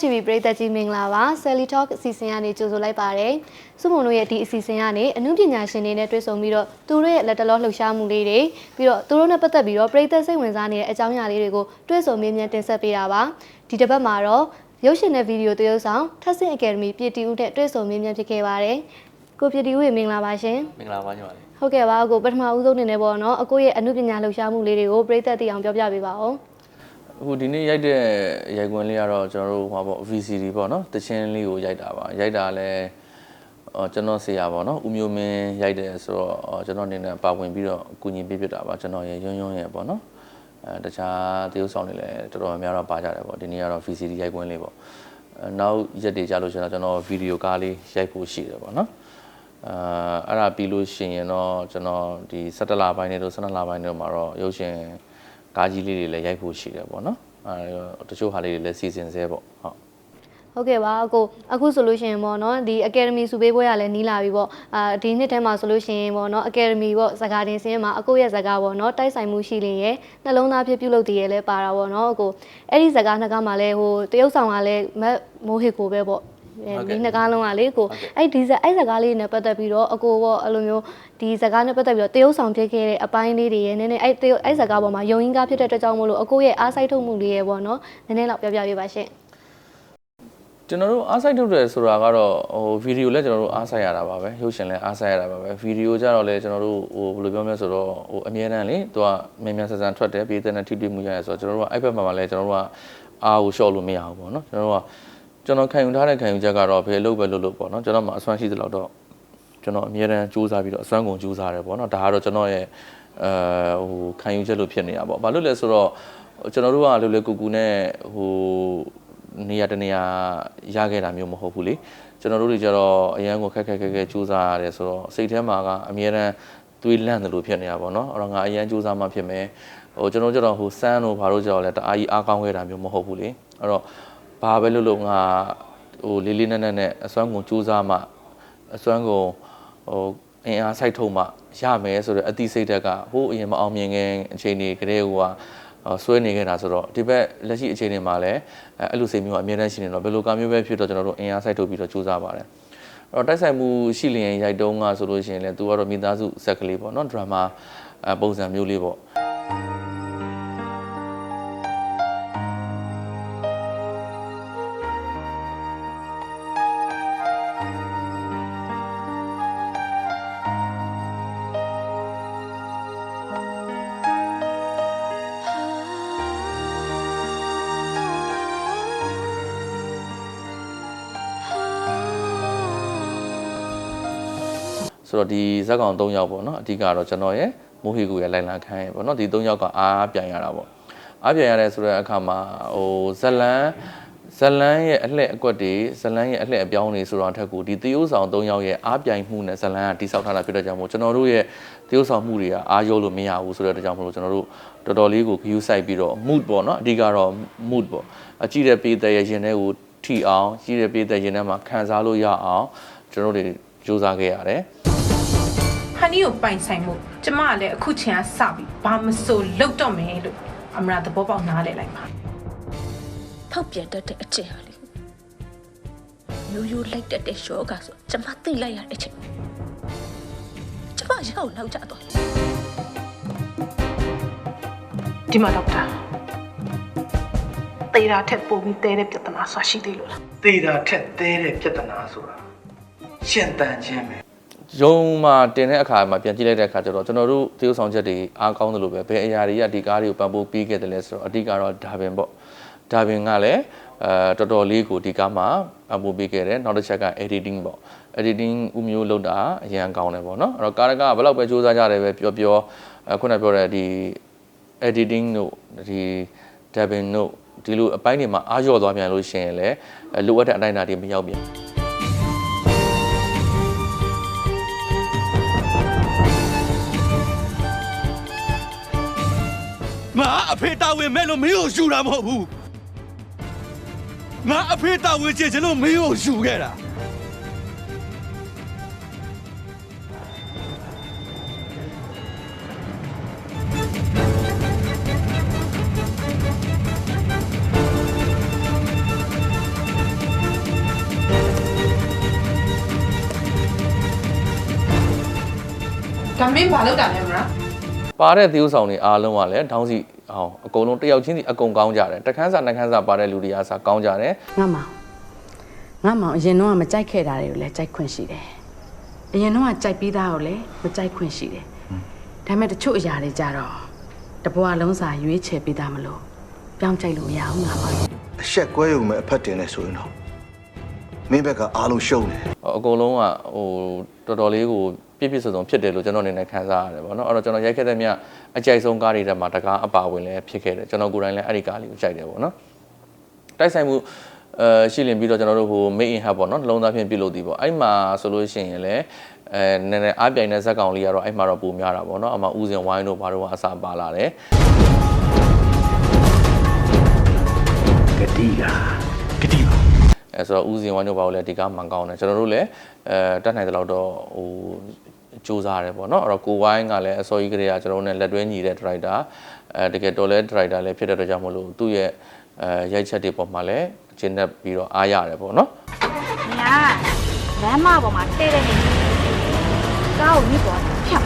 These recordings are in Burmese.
TV ပရိသတ်ကြီးမင်္ဂလာပါ Sally Talk အစီအစဉ်ကနေကြိုဆိုလိုက်ပါတယ်စုမုံတို့ရဲ့ဒီအစီအစဉ်ကနေအမှုပညာရှင်တွေနဲ့တွေ့ဆုံပြီးတော့သူတို့ရဲ့လက်တလောလှုပ်ရှားမှုလေးတွေပြီးတော့သူတို့နဲ့ပတ်သက်ပြီးတော့ပရိသတ်စိတ်ဝင်စားနေတဲ့အကြောင်းအရာလေးတွေကိုတွေ့ဆုံမေးမြန်းတင်ဆက်ပေးတာပါဒီတစ်ပတ်မှာတော့ရုပ်ရှင်နဲ့ဗီဒီယိုသရုပ်ဆောင်ထက်ဆင့်အကယ်ဒမီပြည်တီဦးနဲ့တွေ့ဆုံမေးမြန်းဖြစ်ခဲ့ပါတယ်ကိုပြည်တီဦးရေမင်္ဂလာပါရှင်မင်္ဂလာပါညီမလေးဟုတ်ကဲ့ပါအကိုပထမဦးဆုံးအနေနဲ့ပေါ့နော်အကိုရဲ့အမှုပညာလှုပ်ရှားမှုလေးတွေကိုပရိသတ်သိအောင်ပြောပြပေးပါဦး အခုဒီနေ့ရိုက်တဲ့ရိုက်ကွင်းလေးကတော့ကျွန်တော်တို့ဟောပေါ့ VCD ပေါ့နော်တချင်းလေးကိုရိုက်တာပါရိုက်တာလည်းအော်ကျွန်တော်ဆရာပေါ့နော်ဦးမျိုးမင်းရိုက်တယ်ဆိုတော့အော်ကျွန်တော်အနေနဲ့ပါဝင်ပြီးတော့အကူအညီပေးဖြစ်တာပါကျွန်တော်ရဲ့ရုံရုံရဲ့ပေါ့နော်အဲတခြားတရုပ်ဆောင်တွေလည်းတော်တော်များများတော့ပါကြတယ်ပေါ့ဒီနေ့ကတော့ VCD ရိုက်ကွင်းလေးပေါ့အဲနောက်ရက်တွေကြာလို့ရှိရင်တော့ကျွန်တော်ဗီဒီယိုကားလေးရိုက်ဖို့ရှိတယ်ပေါ့နော်အာအဲ့ဒါပြီးလို့ရှိရင်တော့ကျွန်တော်ဒီ17လပိုင်းနဲ့တို့12လပိုင်းတို့မှာတော့ရုပ်ရှင် ကားကြီးလေးတွေလည်းရိုက်ဖို့ရှိတယ်ပေါ့နော်အဲတချို့ဟာလေးတွေလည်းစီစဉ်ဆဲပေါ့ဟုတ်ဟုတ်ကဲ့ပါအကိုအခုဆိုလို့ရှိရင်ပေါ့နော်ဒီ Academy စုပေးပွဲရလည်းနီးလာပြီပေါ့အာဒီနှစ်ထဲမှာဆိုလို့ရှိရင်ပေါ့နော် Academy ပေါ့ဇာကာတင်စင်းမှာအကိုရဲ့ဇာကာပေါ့နော်တိုက်ဆိုင်မှုရှိလင်ရဲ့နှလုံးသားဖြစ်ပြုလုပ်တည်ရဲ့လဲပါတာပေါ့နော်အကိုအဲ့ဒီဇာကာနှစ်ကားမှာလဲဟိုတရုတ်ဆောင်ကလည်းမတ်မိုးဟစ်ကိုပဲပေါ့ ဒီနှစ်ကားလုံးကလေကိုအဲ့ဒီဇာအဲ့ဇာကာလေးနဲ့ပတ်သက်ပြီးတော့အကိုပေါ့အဲ့လိုမျိုးဒီဇာကာနဲ့ပတ်သက်ပြီးတော့တရုတ်ဆောင်ဖြစ်ခဲ့တဲ့အပိုင်းလေးတွေရဲ့နည်းနည်းအဲ့တရုတ်အဲ့ဇာကာပေါ်မှာယုံရင်းကားဖြစ်တဲ့အတွက်ကြောင့်မို့လို့အကိုရဲ့အားစိုက်ထုတ်မှုလေးရဲ့ပေါ့နော်နည်းနည်းတော့ပြောပြပေးပါရှင့်ကျွန်တော်တို့အားစိုက်ထုတ်တယ်ဆိုတာကတော့ဟိုဗီဒီယိုလည်းကျွန်တော်တို့အားစိုက်ရတာပါပဲရုပ်ရှင်လည်းအားစိုက်ရတာပါပဲဗီဒီယိုကြတော့လည်းကျွန်တော်တို့ဟိုဘယ်လိုပြောမလဲဆိုတော့ဟိုအမြဲတမ်းလေသူကမြန်မြန်ဆန်ဆန်ထွက်တယ်ပြည်တဲ့နဲ့ထိတွေ့မှုရရဲဆိုတော့ကျွန်တော်တို့ကအဲ့ဘက်မှာလည်းကျွန်တော်တို့ကအားကိုရှော့လို့မရဘူးပေါ့နော်ကျွန်တော်တို့က ကျွန်တော်ခံယူထားတဲ့ခံယူချက်ကတော့ဘယ်လို့ပဲလို့လို့ပေါ့နော်ကျွန်တော်မှအစွမ်းရှိသလောက်တော့ကျွန်တော်အမြဲတမ်းစူးစမ်းပြီးတော့အစွမ်းကုန်စူးစမ်းတယ်ပေါ့နော်ဒါကတော့ကျွန်တော်ရဲ့အဲဟိုခံယူချက်လို့ဖြစ်နေတာပေါ့ဘာလို့လဲဆိုတော့ကျွန်တော်တို့ကလွယ်လွယ်ကူကူနဲ့ဟိုနေရာတနေရာရခဲ့တာမျိုးမဟုတ်ဘူးလေကျွန်တော်တို့တွေကျတော့အရန်ကိုခက်ခက်ခက်ခက်ကြိုးစားရတယ်ဆိုတော့စိတ်ထဲမှာကအမြဲတမ်းတွေးလန့်တယ်လို့ဖြစ်နေတာပေါ့နော်အဲ့တော့ငါအရန်ကြိုးစားမှဖြစ်မယ်ဟိုကျွန်တော်ကျတော့ဟိုစမ်းတို့ဘာလို့ကျတော့လဲတအားကြီးအားကောင်းခဲ့တာမျိုးမဟုတ်ဘူးလေအဲ့တော့ ဘာပဲလို့လို့ငါဟိုလေးလေးနက်နက်နဲ့အစွမ်းကုန်ကြိုးစားမှအစွမ်းကုန်ဟိုအင်အားစိုက်ထုတ်မှရမယ်ဆိုတော့အတိစိတ်တက်ကဟိုအရင်မအောင်မြင်ခင်အချိန်တွေကတည်းကဆွဲနေခဲ့တာဆိုတော့ဒီဘက်လက်ရှိအခြေအနေမှာလည်းအဲ့လိုစိတ်မျိုးအမြဲတမ်းရှိနေတော့ဘယ်လိုကမျိုးပဲဖြစ်တော့ကျွန်တော်တို့အင်အားစိုက်ထုတ်ပြီးတော့စူးစမ်းပါတယ်အဲ့တော့တိုက်ဆိုင်မှုရှိလျင်ရိုက်တုံးကဆိုလို့ရှိရင်လည်းသူကတော့မိသားစုဆက်ကလေးပေါ့နော်ဒရမာပုံစံမျိုးလေးပေါ့ ဆိုတော့ဒီဇက်ကောင်၃ယောက်ပေါ့နော်အဓိကတော့ကျွန်တော်ရဲ့မိုဟီကူရဲ့လိုင်လာခန်းရဲ့ပေါ့နော်ဒီ၃ယောက်ကအားပြန်ရတာပေါ့အားပြန်ရတဲ့ဆိုတဲ့အခါမှာဟိုဇလန်ဇလန်ရဲ့အလှည့်အကွက်တွေဇလန်ရဲ့အလှည့်အပြောင်းတွေဆိုတော့အထက်ကိုဒီသရုပ်ဆောင်၃ယောက်ရဲ့အားပြိုင်မှုနဲ့ဇလန်ကတိဆောက်ထားတာဖြစ်တဲ့ကြောင့်မို့ကျွန်တော်တို့ရဲ့သရုပ်ဆောင်မှုတွေကအားရောလို့မရဘူးဆိုတဲ့အတွက်ကြောင့်မို့လို့ကျွန်တော်တို့တော်တော်လေးကို view site ပြီးတော့ mood ပေါ့နော်အဓိကတော့ mood ပေါ့အကြည့်တဲ့ပေးတဲ့ရဲ့ရင်ထဲကိုထိအောင်ကြည့်တဲ့ပေးတဲ့ရင်ထဲမှာခံစားလို့ရအောင်ကျွန်တော်တို့တွေစူးစမ်းခဲ့ရတယ်ဟ န်နီကိုပိုင်ဆိုင်မှုကျမကလည်းအခုချိန်ကစပြီးဘာမစိုးလောက်တော့မယ်လို့အမရာသဘောပေါက်နားလဲလိုက်ပါဖောက်ပြန်တတ်တဲ့အချက်ဟာလေမျိုးရိုးလိုက်တတ်တဲ့ရှောကဆိုကျမသိလိုက်ရတဲ့အချက်ကျမရောက်လောက်ကြတော့ဒီမှာဒေါက်တာတေးတာထက်ပိုပြီးတဲတဲ့ပြဿနာဆိုတာရှိသေးလို့လားသေတာထက်သေးတဲ့ပြဿနာဆိုတာရှင်တန်ခြင်းပဲ ရုံမှာတင်တဲ့အခါမှာပြန်ကြည့်လိုက်တဲ့အခါကျတော့ကျွန်တော်တို့သရုပ်ဆောင်ချက်တွေအားကောင်းတယ်လို့ပဲဘယ်အရာတွေကဒီကားတွေကိုပံ့ပိုးပေးခဲ့တယ်လဲဆိုတော့အဓိကတော့ဒါဘင်ပေါ့ဒါဘင်ကလည်းအဲတော်တော်လေးကိုဒီကားမှာပံ့ပိုးပေးခဲ့တယ်နောက်တစ်ချက်က editing ပေါ့ editing ဥမျိုးလောက်တာအရန်ကောင်းတယ်ပေါ့နော်အဲ့တော့ကာရကဘယ်လောက်ပဲစူးစမ်းကြတယ်ပဲပြောပြောအခုနပြောတဲ့ဒီ editing တို့ဒီ dubbing တို့ဒီလိုအပိုင်းတွေမှာအားလျော့သွားပြန်လို့ရှိရင်လည်းလိုအပ်တဲ့အတိုင်းအတာတွေမရောက်ပြန် ငါအဖေတာဝန်မဲ့လို့မင်းကိုယူတာမဟုတ်ဘူးငါအဖေတာဝန်ချေချင်လို့မင်းကိုယူခဲ့တာဒါမင်းဘာလုပ်တာလဲမလားပါတဲ့သေုပ်ဆောင်တွေအားလုံးကလည်းထောင်းစီ အောင်အကုန်လုံးတစ်ယောက်ချင်းစီအကုန်ကောင်းကြတယ်တခန်းစာနှခန်းစာပါတဲ့လူတွေအားစားကောင်းကြတယ်ငါမောင်ငါမောင်အရင်တော့ကမကြိုက်ခဲ့တာတွေကိုလည်းကြိုက်ခွင့်ရှိတယ်အရင်တော့ကကြိုက်ပြီးသားကိုလည်းမကြိုက်ခွင့်ရှိတယ်ဒါပေမဲ့တချို့အရာတွေကြတော့တဘွားလုံးစာရွေးချယ်ပြီးသားမလို့ပြောင်းကြိုက်လို့မရဘူးငါမောင်အဆက်ကွဲရုံမဲ့အဖက်တင်လဲဆိုရင်တော့မင်းဘက်ကအားလုံးရှုံးတယ်အကုန်လုံးကဟိုတော်တော်လေးကို ပြည့်ပြည့်စုံစုံဖြစ်တယ်လို့ကျွန်တော်အနေနဲ့ခံစားရတယ်ပေါ့နော်အဲ့တော့ကျွန်တော်ရိုက်ခဲ့တဲ့မြတ်အကြိုက်ဆုံးကားတွေထဲမှာတကားအပါဝင်လည်းဖြစ်ခဲ့တယ်ကျွန်တော်ကိုယ်တိုင်လည်းအဲ့ဒီကားလေးကိုကြိုက်တယ်ပေါ့နော်တိုက်ဆိုင်မှုအဲရှိလင်ပြီးတော့ကျွန်တော်တို့ဟို made in hub ပေါ့နော်နှလုံးသားဖြင့်ပြုလုပ်သည်ပေါ့အဲ့မှာဆိုလို့ရှိရင်လည်းအဲနည်းနည်းအားပြိုင်တဲ့ဇက်ကောင်လေးကတော့အဲ့မှာတော့ပုံများတာပေါ့နော်အမှဥစဉ်ဝိုင်းတို့ဘာတို့ကအစာပါလာတယ်ဂတိကဂတိပါအဲဆိုတော့ဦးစင်ဝိုင်းတို့ဘာလို့လဲဒီကားမှန်ကောင်းတယ်ကျွန်တော်တို့လည်းအဲတတ်နိုင်တဲ့လောက်တော့ဟို စူးစမ်းရတယ်ပေါ့နော်အဲ့တော့ကိုဝိုင်းကလည်းအစောကြီးကလေးကကျွန်တော်တို့နဲ့လက်တွဲညီတဲ့ဒရိုက်တာအဲတကယ်တော်လဲဒရိုက်တာလည်းဖြစ်တဲ့အတွက်ကြောင့်မလို့သူ့ရဲ့အဲရိုက်ချက်တွေပေါ်မှာလည်းကျင်းသက်ပြီးတော့အားရတယ်ပေါ့နော်ညာလမ်းမပေါ်မှာတဲ့တဲ့နေကားကိုမြစ်ပေါ်ဖြတ်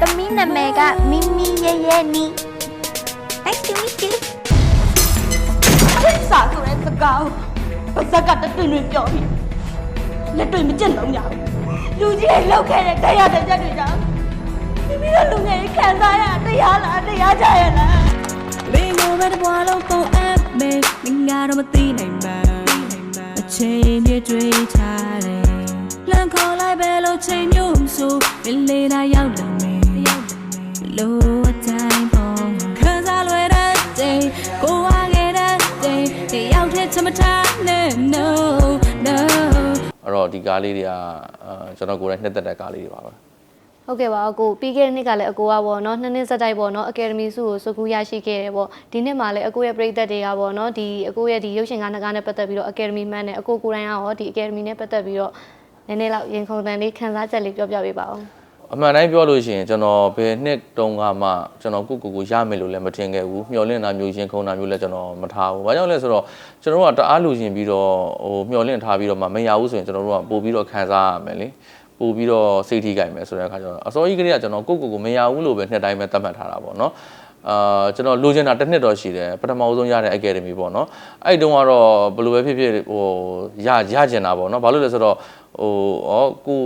တမီးနာမည်ကမီမီရဲရဲနီ Nice to meet you စာဆိုတဲ့စကားကို ပါဇက်ကတတွင်တွင်ပြောပြီးလက်တွေမကျင့်တော့ကြဘူးလူကြီးတွေလောက်ခဲ့တဲ့တရားတဲ့ချက်တွေကြောင့်မိမိတို့လူငယ်တွေခံစားရတရားလားတရားကြရလားဘယ်လိုပဲတဘွားလုံးပုံအပ်မေငါတော့မသိနိုင်ပါအချိန်ပြည့်တွေ့ချတယ်လမ်းခေါ်လိုက်ပဲလို့ချိန်မျိုးဆိုဘယ်လေလာရောက်လာမယ်လို့ မထားနဲ့ no no အဲ့တော့ဒီကားလေးတွေကအာကျွန်တော်ကိုယ်တိုင်နှစ်သက်တဲ့ကားလေးတွေပါပဲဟုတ်ကဲ့ပါအကိုပြီးခဲ့တဲ့နှစ်ကလည်းအကိုကပေါ့နော်နှစ်နှစ်ဆက်တိုက်ပေါ့နော်အကယ်ဒမီစုကိုစုကူရရှိခဲ့တယ်ပေါ့ဒီနှစ်မှာလည်းအကိုရဲ့ပြည်သက်တွေကပေါ့နော်ဒီအကိုရဲ့ဒီရုပ်ရှင်ကားနှစ်ကားနဲ့ပတ်သက်ပြီးတော့အကယ်ဒမီမန်နဲ့အကိုကိုယ်တိုင်ကရောဒီအကယ်ဒမီနဲ့ပတ်သက်ပြီးတော့နည်းနည်းလောက်ရင်ခုန်တန်လေးခန်းစားချက်လေးပြောပြပေးပါဦး အမှန်တိုင်းပြောလို့ရှိရင်ကျွန်တော်ဘယ်နှစ်တုန်းကမှကျွန်တော်ကိုကိုကိုရမယ်လို့လည်းမထင်ခဲ့ဘူးမျှော်လင့်တာမျိုးရှင်ခုံတာမျိုးလည်းကျွန်တော်မထားဘူး။ဘာကြောင့်လဲဆိုတော့ကျွန်တော်တို့ကတအားလူရှင်ပြီးတော့ဟိုမျှော်လင့်ထားပြီးတော့မှမရဘူးဆိုရင်ကျွန်တော်တို့ကပို့ပြီးတော့ခံစားရမယ်လေ။ပို့ပြီးတော့စိတ်ထိကြိုက်မယ်ဆိုတဲ့အခါကျတော့အစောကြီးကလေးကကျွန်တော်ကိုကိုကိုမရဘူးလို့ပဲနှစ်တိုင်းပဲသတ်မှတ်ထားတာပေါ့နော်။အာကျွန်တော်လိုချင်တာတစ်နှစ်တော့ရှိတယ်ပထမဆုံးရတဲ့ academy ပေါ့နော်အဲ့ဒီတုန်းကတော့ဘယ်လိုပဲဖြစ်ဖြစ်ဟိုရရကျင်တာပေါ့နော်ဘာလို့လဲဆိုတော့ဟို ဩကို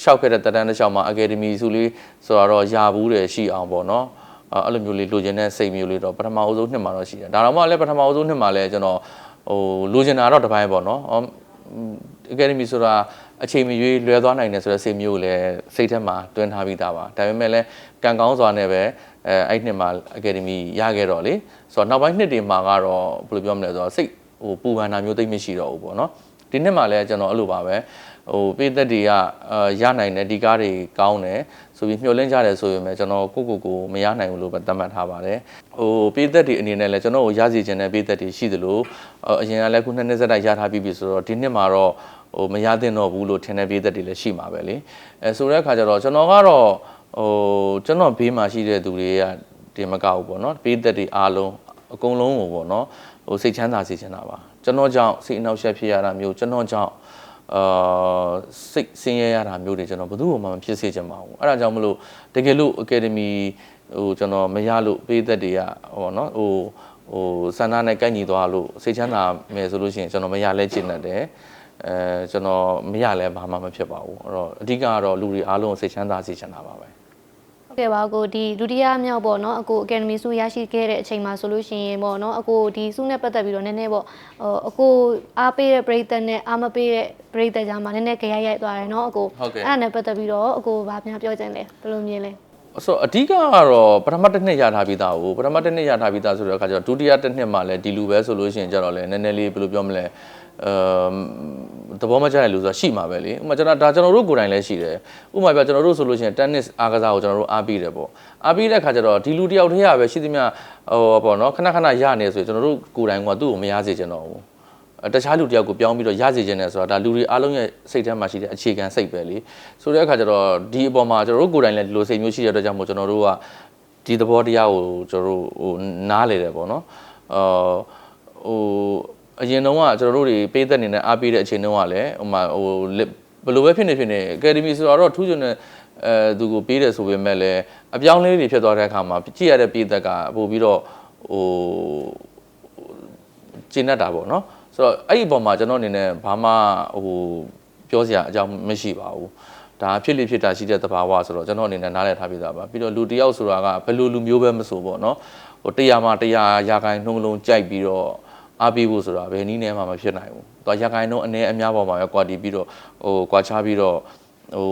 လျှောက်ခဲ့တဲ့တက်တန်းတစ်လျှောက်မှာ academy စုလေးဆိုတော့ရဘူးတယ်ရှိအောင်ပေါ့နော်အဲ့လိုမျိုးလေးလိုချင်တဲ့စိတ်မျိုးလေးတော့ပထမအဆုံးနှစ်မှာတော့ရှိတယ်ဒါတော့မှလည်းပထမအဆုံးနှစ်မှာလည်းကျွန်တော်ဟိုလိုချင်တာတော့တစ်ပိုင်းပေါ့နော် academy ဆိုတာအချိန်မရွေးလွယ်သွားနိုင်တယ်ဆိုတဲ့စိတ်မျိုးကိုလည်းစိတ်ထဲမှာတွင်းထားပြီးသားပါဒါပေမဲ့လည်းကံကောင်းစွာနဲ့ပဲအဲအဲ့နှစ်မှာ academy ရခဲ့တော့လေဆိုတော့နောက်ပိုင်းနှစ်တွေမှာကတော့ဘယ်လိုပြောမလဲဆိုတော့စိတ်ဟိုပူပန်တာမျိုးသိမ့်မရှိတော့ဘူးပေါ့နော်ဒီနှစ်မှာလည်းကျွန်တော်အဲ့လိုပါပဲ ဟိုပြည်သက်တွေကအာရနိုင်တယ်ဒီကားတွေကောင်းတယ်ဆိုပြီးမျှော်လင့်ကြတယ်ဆိုရင်လည်းကျွန်တော်ကိုကိုကိုမရနိုင်ဘူးလို့ပဲသတ်မှတ်ထားပါတယ်ဟိုပြည်သက်တွေအနေနဲ့လည်းကျွန်တော်ကိုရစီခြင်းတဲ့ပြည်သက်တွေရှိသလိုအရင်ကလည်းခုနှစ်နှစ်ဆက်တိုက်ရထားပြီးပြီဆိုတော့ဒီနှစ်မှာတော့ဟိုမရသင့်တော့ဘူးလို့ထင်တဲ့ပြည်သက်တွေလည်းရှိမှာပဲလေအဲဆိုတဲ့အခါကျတော့ကျွန်တော်ကတော့ဟိုကျွန်တော်ဘေးမှာရှိတဲ့သူတွေကဒီမကောက်ဘူးပေါ့နော်ပြည်သက်တွေအားလုံးအကုန်လုံးကိုပေါ့နော်ဟိုစိတ်ချမ်းသာစေချင်တာပါကျွန်တော်ကြောင့်စိတ်အနှောက်အယှက်ဖြစ်ရတာမျိုးကျွန်တော်ကြောင့် အာစိတ်ဆင်းရဲရတာမျိုးတွေကျွန်တော်ဘယ်သူ့မှမဖြစ်စေချင်ပါဘူးအဲ့ဒါကြောင့်မလို့တကယ်လို့ academy ဟိုကျွန်တော်မရလို့ပေးသက်တွေကဟောနော်ဟိုဟိုစန္ဒနဲ့ကန့်ညီသွားလို့စိတ်ချမ်းသာမယ်ဆိုလို့ရှိရင်ကျွန်တော်မရလဲကျင့်တတ်တယ်အဲကျွန်တော်မရလဲဘာမှမဖြစ်ပါဘူးအဲ့တော့အဓိကကတော့လူတွေအားလုံးစိတ်ချမ်းသာစေချင်တာပါပဲ ဟုတ်ကဲ့ပါအကိုဒီဒုတိယမြောက်ပေါ့နော်အကိုအကယ်ဒမီစုရရှိခဲ့တဲ့အချိန်မှာဆိုလို့ရှိရင်ပေါ့နော်အကိုဒီစုနဲ့ပတ်သက်ပြီးတော့နည်းနည်းပေါ့ဟိုအကိုအားပေးတဲ့ပရိသတ်နဲ့အားမပေးတဲ့ပရိသတ်ကြားမှာနည်းနည်းကြရိုက်ရိုက်သွားတယ်နော်အကိုဟုတ်ကဲ့အဲ့ဒါနဲ့ပတ်သက်ပြီးတော့အကိုဘာများပြောချင်လဲဘယ်လိုမြင်လဲဆိုတော့အဓိကကတော့ပထမတစ်နှစ်ရထားပြီးသားကိုပထမတစ်နှစ်ရထားပြီးသားဆိုတဲ့အခါကျတော့ဒုတိယတစ်နှစ်မှာလည်းဒီလူပဲဆိုလို့ရှိရင်ကြတော့လေနည်းနည်းလေးဘယ်လိုပြောမလဲ အမ်သဘောမကျတဲ့လူဆိုတာရှိမှာပဲလေဥပမာကျွန်တော်ဒါကျွန်တော်တို့ကိုယ်တိုင်လည်းရှိတယ်ဥပမာပြကျွန်တော်တို့ဆိုလို့ရှိရင် tennis အားကစားကိုကျွန်တော်တို့အားပြီးတယ်ပေါ့အားပြီးတဲ့အခါကျတော့ဒီလူတယောက်တည်းရပဲရှိသမျှဟိုပေါ့နော်ခဏခဏရနေဆိုရင်ကျွန်တော်တို့ကိုယ်တိုင်ကသူ့ကိုမရစေချင်တော့ဘူးအဲတခြားလူတယောက်ကိုပြောင်းပြီးတော့ရစေခြင်းနဲ့ဆိုတာဒါလူတွေအားလုံးရဲ့စိတ်ထဲမှာရှိတဲ့အခြေခံစိတ်ပဲလေဆိုတဲ့အခါကျတော့ဒီအပေါ်မှာကျွန်တော်တို့ကိုယ်တိုင်လည်းဒီလိုစိတ်မျိုးရှိတဲ့အတွက်ကြောင့်မို့ကျွန်တော်တို့ကဒီသဘောတရားကိုကျွန်တော်တို့ဟိုနားလေတယ်ပေါ့နော်အာဟို အရင်တုန်းကကျွန်တော်တို့တွေပေးသက်နေနဲ့အားပေးတဲ့အချိန်တုန်းကလည်းဟိုမှာဟိုလက်ဘယ်လိုပဲဖြစ်နေဖြစ်နေအကယ်ဒမီဆိုတော့ထူးချွန်တဲ့အဲသူကိုပေးတယ်ဆိုပေမဲ့လည်းအပြောင်းလဲတွေဖြစ်သွားတဲ့အခါမှာကြည့်ရတဲ့ပေးသက်ကပို့ပြီးတော့ဟိုကျင့်တတ်တာပေါ့နော်ဆိုတော့အဲ့ဒီအပေါ်မှာကျွန်တော်အနေနဲ့ဘာမှဟိုပြောစရာအကြောင်းမရှိပါဘူးဒါဖြစ်လိဖြစ်တာရှိတဲ့သဘာဝဆိုတော့ကျွန်တော်အနေနဲ့နားလည်ထားပြီးသားပါပြီးတော့လူတစ်ယောက်ဆိုတာကဘယ်လိုလူမျိုးပဲမဆိုပေါ့နော်ဟိုတရားမှာတရားရာခိုင်နှုန်းလုံးကြိုက်ပြီးတော့ အားပေးဖို့ဆိုတာဘယ်နည်းနဲ့မှမဖြစ်နိုင်ဘူး။တော့ရာခိုင်နှုန်းအနည်းအများပေါ်မှာပဲကွာတီးပြီးတော့ဟိုကွာခြားပြီးတော့ဟို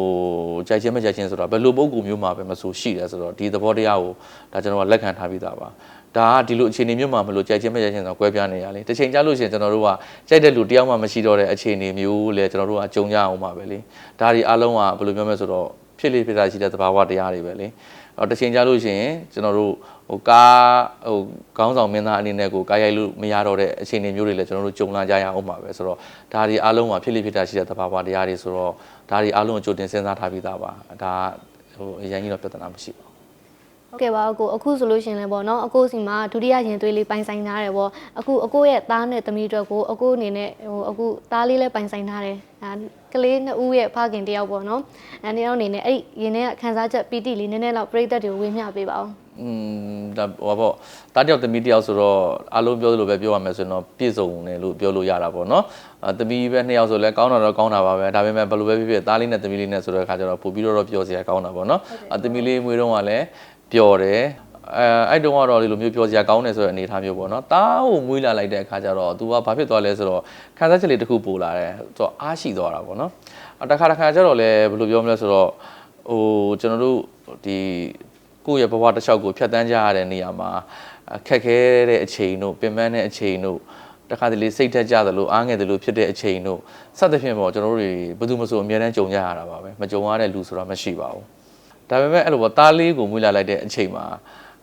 ကြိုက်ချင်းမကြိုက်ချင်းဆိုတာဘယ်လိုပုံကူမျိုးမှာပဲမဆိုရှိတယ်ဆိုတော့ဒီသဘောတရားကိုဒါကျွန်တော်ကလက်ခံထားပြီးသားပါ။ဒါကဒီလိုအခြေအနေမျိုးမှာမလို့ကြိုက်ချင်းမကြိုက်ချင်းဆိုတော့ကွဲပြားနေရလေ။တစ်ချိန်ကြာလို့ရှိရင်ကျွန်တော်တို့ကကြိုက်တဲ့လူတယောက်မှမရှိတော့တဲ့အခြေအနေမျိုးလေကျွန်တော်တို့ကကြုံကြအောင်ပါပဲလေ။ဒါဒီအလုံးကဘယ်လိုပြောမလဲဆိုတော့ဖြစ်လေဖြစ်တာရှိတဲ့သဘာဝတရားတွေပဲလေ။ အော်တစ်ချိန်ကြာလို့ရှိရင်ကျွန်တော်တို့ဟိုကားဟိုခေါင်းဆောင်မင်းသားအနေနဲ့ကိုကားရိုက်လို့မရတော့တဲ့အခြေအနေမျိုးတွေလည်းကျွန်တော်တို့ကြုံလာကြရအောင်ပါပဲဆိုတော့ဒါဒီအလုံးကဖြစ်လေဖြစ်တာရှိတဲ့သဘာဝတရားတွေဆိုတော့ဒါဒီအလုံးကိုကြိုတင်စဉ်းစားထားပြီးသားပါဒါဟိုအရင်ကြီးတော့ပြဿနာမရှိပါဘူး ဟုတ်ကဲ့ပါအကိုအခုဆိုလို့ရှရင်လည်းပေါ့နော်အကိုစီမှာဒုတိယရင်သွေးလေးပိုင်ဆိုင်ထားတယ်ပေါ့အခုအကိုရဲ့သားနဲ့သမီးအတွက်ကိုအကိုအနေနဲ့ဟိုအခုသားလေးလည်းပိုင်ဆိုင်ထားတယ်ဒါကလေးနှစ်ဦးရဲ့ဖခင်တယောက်ပေါ့နော်အဲနှစ်ယောက်အနေနဲ့အဲ့ဒီရင်ထဲကခန်းစားချက်ပီတိလေးနည်းနည်းတော့ပြိသက်တွေကိုဝေမျှပေးပါဦးอืมဒါဟောပေါ့တားတယောက်သမီးတယောက်ဆိုတော့အလုံးပြောသလိုပဲပြောရမယ်ဆိုရင်တော့ပြည့်စုံတယ်လို့ပြောလို့ရတာပေါ့နော်အသမီးပဲနှစ်ယောက်ဆိုလဲကောင်းတာတော့ကောင်းတာပါပဲဒါပေမဲ့ဘယ်လိုပဲဖြစ်ဖြစ်သားလေးနဲ့သမီးလေးနဲ့ဆိုတဲ့အခါကျတော့ပို့ပြီးတော့ပြောစရာကောင်းတာပေါ့နော်အသမီးလေးမွေးတော့ကလည်း ပျော်တယ်အဲအဲ့တုန်းကတော့ဒီလိုမျိုးပြောစရာကောင်းတယ်ဆိုတဲ့အနေအထားမျိုးပေါ့နော်။တားကိုမွေးလာလိုက်တဲ့အခါကျတော့ तू ကဘာဖြစ်သွားလဲဆိုတော့ခန်းစားချက်လေးတစ်ခုပို့လာတယ်။သူကအားရှိသွားတာပေါ့နော်။အတခါတခါကျတော့လည်းဘယ်လိုပြောမလဲဆိုတော့ဟိုကျွန်တော်တို့ဒီကိုယ့်ရဲ့ဘဝတစ်လျှောက်ကိုဖြတ်တန်းကြရတဲ့နေရာမှာခက်ခဲတဲ့အချိန်တို့ပင်ပန်းတဲ့အချိန်တို့တခါတလေစိတ်ထက်ကြသလိုအားငယ်သလိုဖြစ်တဲ့အချိန်တို့စသဖြင့်ပေါ့ကျွန်တော်တို့တွေဘယ်သူမှမဆိုအများတန်းကြုံကြရတာပါပဲမကြုံရတဲ့လူဆိုတာမရှိပါဘူး ဒါပေမဲ့အဲ့လိုပေါ့သားလေးကိုမွေးလာလိုက်တဲ့အချိန်မှာ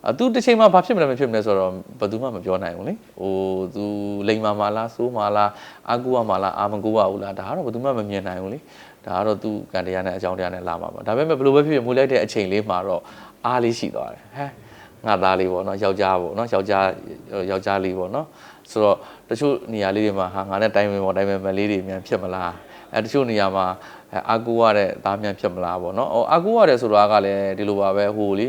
အသူတစ်ချိန်မှာဘာဖြစ်မလဲမဖြစ်မလဲဆိုတော့ဘယ်သူမှမပြောနိုင်ဘူးလေဟိုသူလိမ်မာမာလားစိုးမာလားအာကူရမာလားအာမကူရဘူးလားဒါကတော့ဘယ်သူမှမမြင်နိုင်ဘူးလေဒါကတော့သူကံတရားနဲ့အကြောင်းတရားနဲ့လာမှာပါဒါပေမဲ့ဘယ်လိုပဲဖြစ်ဖြစ်မွေးလိုက်တဲ့အချိန်လေးမှာတော့အားလေးရှိသွားတယ်ဟဲ့ငါသားလေးပေါ့နော်ယောက်ျားပေါ့နော်ယောက်ျားယောက်ျားလေးပေါ့နော်ဆိုတော့တချို့နေရာလေးတွေမှာဟာငါနဲ့တိုင်းဝင်ပေါ့တိုင်းဝင်မလေးတွေမြန်ဖြစ်မလားအဲတချို့နေရာမှာ အာကူရတဲ့သားမြန်ဖြစ်မလားပေါ့နော်အာကူရတယ်ဆိုတာကလည်းဒီလိုပါပဲဟိုလေ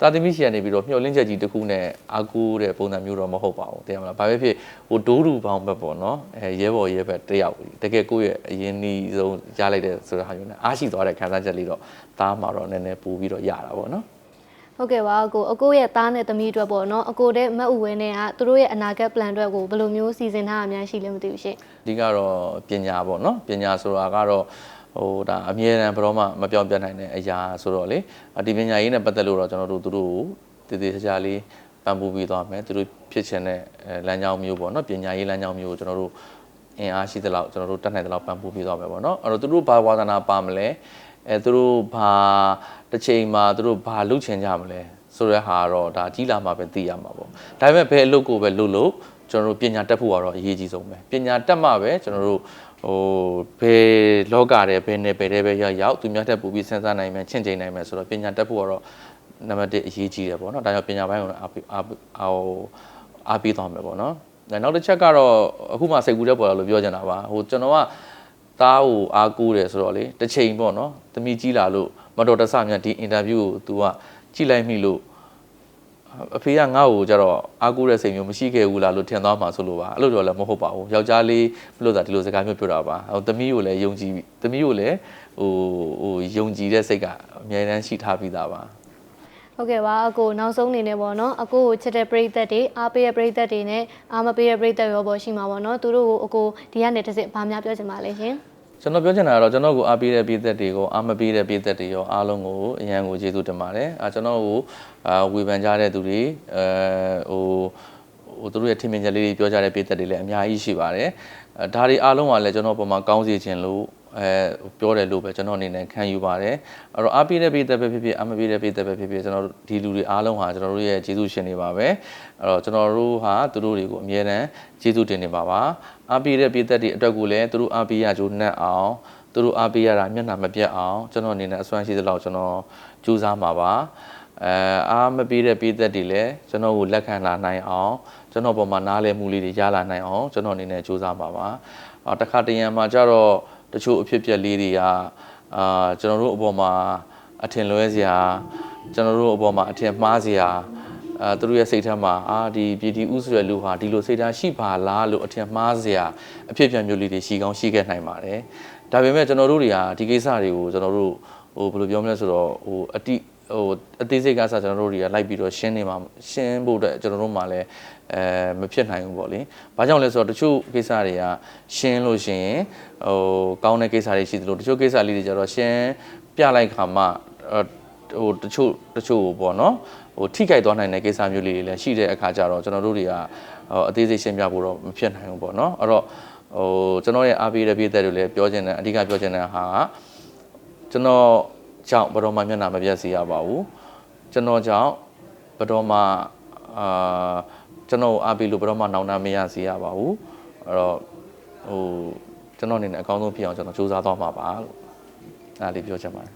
တာသမီရှိရနေပြီးတော့မျောလင်းချက်ကြီးတစ်ခုနဲ့အာကူတဲ့ပုံစံမျိုးတော့မဟုတ်ပါဘူးတရားမလားဘာပဲဖြစ်ဟိုဒိုးဒူပေါင်းဘက်ပေါ့နော်အဲရဲဘော်ရဲဘက်တယောက်တကယ်ကိုယ့်ရဲ့အရင်နီးဆုံးရလိုက်တဲ့ဆိုတဲ့ဟာမျိုးနဲ့အားရှိသွားတဲ့ခံစားချက်လေးတော့သားမှာတော့နည်းနည်းပို့ပြီးတော့ရတာပေါ့နော်ဟုတ်ကဲ့ပါအကိုအကိုရဲ့သားနဲ့သမီးအတွက်ပေါ့နော်အကိုတဲ့မတ်ဦးဝဲနဲ့ကသူတို့ရဲ့အနာဂတ် plan အတွက်ကိုဘယ်လိုမျိုးစီစဉ်ထားတာများရှိလဲမသိဘူးရှင့်အဓိကတော့ပညာပေါ့နော်ပညာဆိုတာကတော့ ဟိုဒါအမြဲတမ်းဘယ်တော့မှမပြောင်းပြတ်နိုင်တဲ့အရာဆိုတော့လေဒီပညာရေးနဲ့ပတ်သက်လို့တော့ကျွန်တော်တို့သူတို့ကိုတည်တည်ချာချာလေးပံ့ပိုးပြီးသွားမယ်သူတို့ဖြစ်ချင်တဲ့လမ်းကြောင်းမျိုးပေါ့နော်ပညာရေးလမ်းကြောင်းမျိုးကိုကျွန်တော်တို့အင်အားရှိသလောက်ကျွန်တော်တို့တတ်နိုင်သလောက်ပံ့ပိုးပြီးသွားမယ်ပေါ့နော်အဲ့တော့သူတို့ဘာဝါသနာပါမလဲအဲသူတို့ဘာတစ်ချိန်မှာသူတို့ဘာလုပ်ချင်ကြမလဲဆိုတဲ့ဟာတော့ဒါကြီးလာမှပဲသိရမှာပေါ့ဒါပေမဲ့ဘယ်အလုပ်ကိုပဲလုပ်လို့ကျွန်တော်တို့ပညာတတ်ဖို့ကတော့အရေးကြီးဆုံးပဲပညာတတ်မှပဲကျွန်တော်တို့ဟို ဘယ်လောကတဲ့ဘယ်နယ်ပယ်တဲ့ပဲရောက်ရောက်သူများတက်ပူပြီးစဉ်းစားနိုင်မယ်ချင့်ချိန်နိုင်မယ်ဆိုတော့ပညာတတ်ဖို့ကတော့နံပါတ်1အရေးကြီးတယ်ပေါ့နော်ဒါကြောင့်ပညာပိုင်းကိုအားပေးအားအားပေးသွားမယ်ပေါ့နော်နောက်တစ်ချက်ကတော့အခုမှစိတ်ကူးတဲ့ပေါ်လာလို့ပြောချင်တာပါဟိုကျွန်တော်ကသားကိုအားကိုးတယ်ဆိုတော့လေတစ်ချိန်ပေါ့နော်တမိကြီးလာလို့မတော်တဆမြတ်ဒီအင်တာဗျူးကို तू ကကြည့်လိုက်မိလို့ အဖေကငါ့ကိုကြတော့အားကိုးတဲ့စိတ်မျိုးမရှိခဲ့ဘူးလားလို့ထင်သွားမှာဆိုလို့ပါအဲ့လိုတော့လည်းမဟုတ်ပါဘူးယောက်ျားလေးဘလို့သာဒီလိုစကားမျိုးပြောတာပါဟိုသမီးကိုလည်းယုံကြည်သမီးကိုလည်းဟိုဟိုယုံကြည်တဲ့စိတ်ကအများတန်းရှိထားပြီးသားပါဟုတ်ကဲ့ပါအကိုနောက်ဆုံးအနေနဲ့ပေါ့နော်အကိုကိုချစ်တဲ့ပရိသတ်တွေအားပေးတဲ့ပရိသတ်တွေနဲ့အားမပေးတဲ့ပရိသတ်ရောပေါ့ရှိမှာပေါ့နော်သူတို့ကိုအကိုဒီကနေတစ်စစ်ဗာများပြောချင်ပါလဲရှင် ကျွန်တော်ပြောချင်တာကတော့ကျွန်တော်ကိုအားပေးတဲ့ပြည်သက်တွေကိုအားမပေးတဲ့ပြည်သက်တွေရောအားလုံးကိုအရန်ကိုကျေးဇူးတင်ပါတယ်အဲကျွန်တော်ကိုအာဝေဖန်ကြတဲ့သူတွေအဲဟိုဟိုသူတို့ရဲ့ထင်မြင်ချက်လေးတွေပြောကြတဲ့ပြည်သက်တွေလည်းအများကြီးရှိပါတယ်အဲဒါတွေအားလုံးကလည်းကျွန်တော်ပုံမှာကောင်းစေခြင်းလို့ အဲပြောတယ်လို့ပဲကျွန်တော်အနေနဲ့ခံယူပါတယ်အဲ့တော့အားပေးတဲ့ပြည်သက်ပဲဖြစ်ဖြစ်အားမပေးတဲ့ပြည်သက်ပဲဖြစ်ဖြစ်ကျွန်တော်ဒီလူတွေအားလုံးဟာကျွန်တော်တို့ရဲ့ကျေးဇူးရှင်တွေပါပဲအဲ့တော့ကျွန်တော်တို့ဟာသူတို့တွေကိုအမြဲတမ်းကျေးဇူးတင်နေပါပါအားပေးတဲ့ပြည်သက်တွေအတွက်ကိုလည်းသူတို့အားပေးရကြိုးနှက်အောင်သူတို့အားပေးရတာမျက်နှာမပြတ်အောင်ကျွန်တော်အနေနဲ့အစွမ်းရှိသလောက်ကျွန်တော်ကြိုးစားမှာပါအဲအားမပေးတဲ့ပြည်သက်တွေလည်းကျွန်တော်ကိုလက်ခံလာနိုင်အောင်ကျွန်တော်ပေါ်မှာနားလည်မှုလေးတွေရလာနိုင်အောင်ကျွန်တော်အနေနဲ့စူးစမ်းပါပါအာတစ်ခါတရံမှာကြတော့ တချို့အဖြစ်အပျက်လေးတွေကအာကျွန်တော်တို့အပေါ်မှာအထင်လွဲစရာကျွန်တော်တို့အပေါ်မှာအထင်မှားစရာအဲသူတို့ရဲ့စိတ်ထဲမှာအာဒီပြည်တီဥဆိုတဲ့လူဟာဒီလိုစိတ်ထားရှိပါလားလို့အထင်မှားစရာအဖြစ်အပျက်မျိုးလေးတွေရှိကောင်းရှိခဲ့နိုင်ပါတယ်ဒါပေမဲ့ကျွန်တော်တို့တွေကဒီကိစ္စတွေကိုကျွန်တော်တို့ဟိုဘယ်လိုပြောမလဲဆိုတော့ဟိုအတိ ဟိုအသေးစိတ်ကစားကျွန်တော်တို့တွေကလိုက်ပြီးတော့ရှင်းနေမှာရှင်းဖို့အတွက်ကျွန်တော်တို့မှလည်းအဲမဖြစ်နိုင်ဘူးပေါ့လေ။ဘာကြောင့်လဲဆိုတော့တချို့ကိစ္စတွေကရှင်းလို့ရှိရင်ဟိုကောင်းတဲ့ကိစ္စတွေရှိသလိုတချို့ကိစ္စလေးတွေကျတော့ရှင်းပြလိုက်ခါမှဟိုတချို့တချို့ပေါ့နော်ဟိုထိကြိုက်သွားနိုင်တဲ့ကိစ္စမျိုးလေးတွေလည်းရှိတဲ့အခါကျတော့ကျွန်တော်တို့တွေကဟိုအသေးစိတ်ရှင်းပြဖို့တော့မဖြစ်နိုင်ဘူးပေါ့နော်အဲ့တော့ဟိုကျွန်တော်ရဲ့အားပေးတဲ့ပြည်သက်တွေလည်းပြောချင်တယ်အဓိကပြောချင်တဲ့ဟာကကျွန်တော် ကြောင့်ဘယ်တော့မှမျက်နှာမပြတ်စေရပါဘူးကျွန်တော်ကြောင့်ဘယ်တော့မှအာကျွန်တော်အားပေးလို့ဘယ်တော့မှနောင်တမရစေရပါဘူးအဲ့တော့ဟိုကျွန်တော်အနေနဲ့အကောင်းဆုံးဖြစ်အောင်ကျွန်တော်စူးစမ်းသွားမှာပါလို့အားလေးပြောချင်ပါတယ်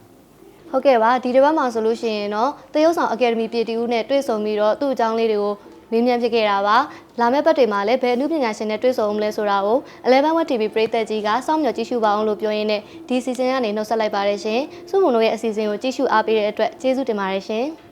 ဟုတ်ကဲ့ပါဒီတစ်ပတ်မှာဆိုလို့ရှိရင်တော့တရုတ်ဆောင်အကယ်ဒမီပြည်တီဦးနဲ့တွေ့ဆုံပြီးတော့သူ့အကြောင်းလေးတွေကို မေးမြန်းဖြစ်ခဲ့တာပါလာမယ့်ပတ်တွေမှာလည်းဘယ်အမှုပညာရှင်နဲ့တွေ့ဆုံမလဲဆိုတာကို11 Web TV ပရိသတ်ကြီးကစောင့်မျှော်ကြည့်ရှုပါအောင်လို့ပြောရင်းနဲ့ဒီစီစဉ်ကနေနှုတ်ဆက်လိုက်ပါတယ်ရှင်စုမုံတို့ရဲ့အစီအစဉ်ကိုကြည့်ရှုအားပေးတဲ့အတွက်ကျေးဇူးတင်ပါတယ်ရှင်